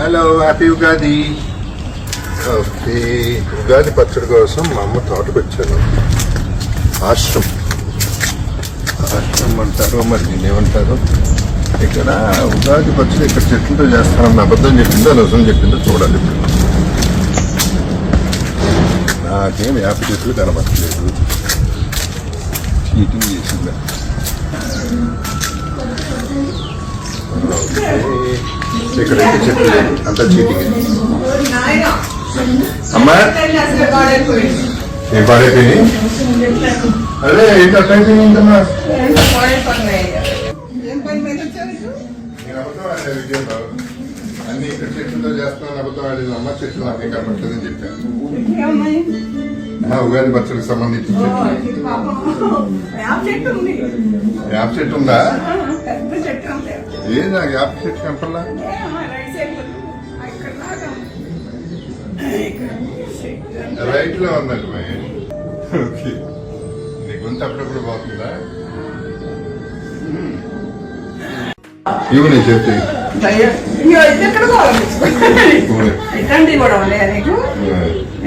Hello happy Ugadi okay Ugadi పచ్చడి కోసం మా అమ్మ తోటకు వచ్చాను ఆశ్రమం. ఆశ్రమం అంటారు మరి దీన్ని ఏమంటారు? ఇక్కడ ఉగాది పచ్చడి ఇక్కడ చెట్లతో చేస్తానన్న అబద్ధం చెప్పిందో నిజం చెప్పిందో చూడాలి ఇప్పుడు. నాకేం వేప చెట్లు కనబట్టలేదు చీటింగ్ చేసిందా. ఇక్కడ అయితే లేవు. అంతా చీటింగ్ అమ్మా. ఏం పాడైపోయి అదే ఏంటి ఆడాను విజయబాబు. అన్ని. ఇక్కడ చెట్లతో చేస్తున్నాను అబద్ధం ఆడింది అమ్మ చెట్లు నాకేం కనపట్లేదని చెప్పాను. మా ఉగాది పచ్చడికి సంబంధించిన చెట్టు. యాప చెట్టు ఉందా? నాకు యాప చెట్టు కనపడలా రైట్లో? ఉందండి మరి. ఓకే. నీ గొంతు అప్పుడప్పుడు పోతుందా? ఇవి నేను చెప్తే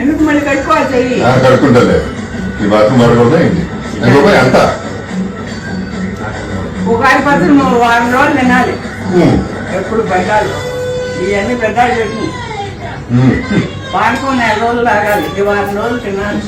ఎందుకు మళ్ళీ కట్టుకోవాలి కడుక్కుంటలే ఈ బాత్రూమ్ రూపాయి అంత? నువ్వు వారం రోజులు తినాలి. ఎప్పుడు బెడ్డాలు ఇవన్నీ బెడ్డాలు పెట్టి ఉమ్. వాడుకో నెల రోజులు ఆగాలి ఈ వారం రోజులు తినాలి.